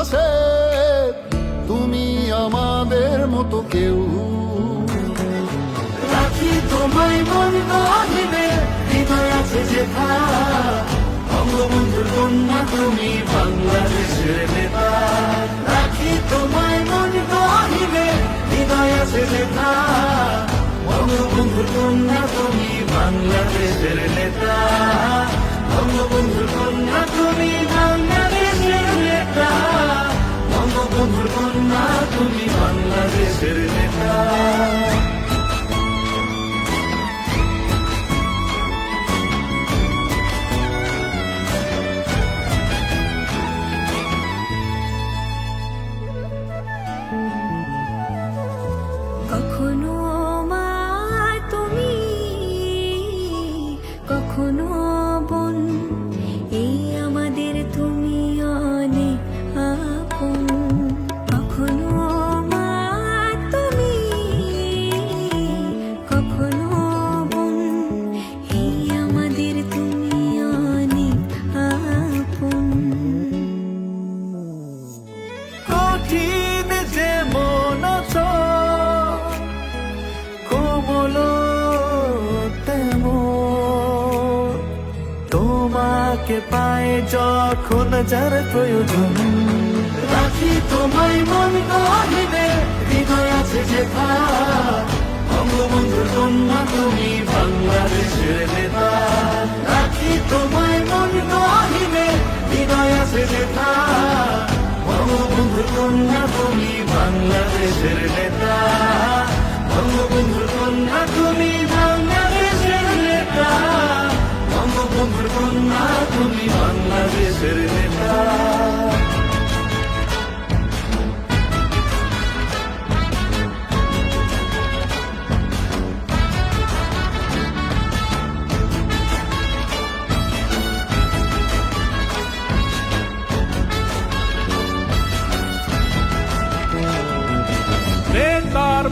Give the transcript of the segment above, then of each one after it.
দশে তুমি আমাদের মতো কেউ। রাখি তোমায় মন গহিনে হৃদয় আছে যেথা বঙ্গবন্ধুর কন্যা, তুমি বাংলাদেশের নেতা। রাখি তোমায় মন গহিনে হৃদয় আছে যেথা বঙ্গবন্ধুর কন্যা, তুমি কখনো বোন এই আমাদের তুমি অনেক কখনো মা তুমি কখনো বোন এই আমাদের কঠিন তোমাকে পায় যখন যার প্রয়োজন। রাখি তোমায় মন গহিনে হৃদয় আছে যেথা। বঙ্গবন্ধুর কন্যা তুমি বাংলাদেশের নেতা। রাখি তোমায় মন গহিনে হৃদয় আছে যেথা। বঙ্গবন্ধুর কন্যা তুমি বাংলাদেশের নেতা। বঙ্গবন্ধুর কন্যা তুমি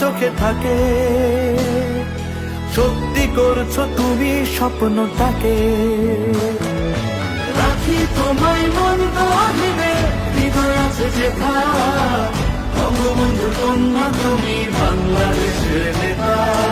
চোখে থাকে। সত্যি করছ তুমি স্বপ্ন স্বপ্নটাকে। রাখি তোমায় মন গহিনে, হৃদয় আছে যেথা বঙ্গবন্ধু কন্যা, তুমি বাংলাদেশের নেতা।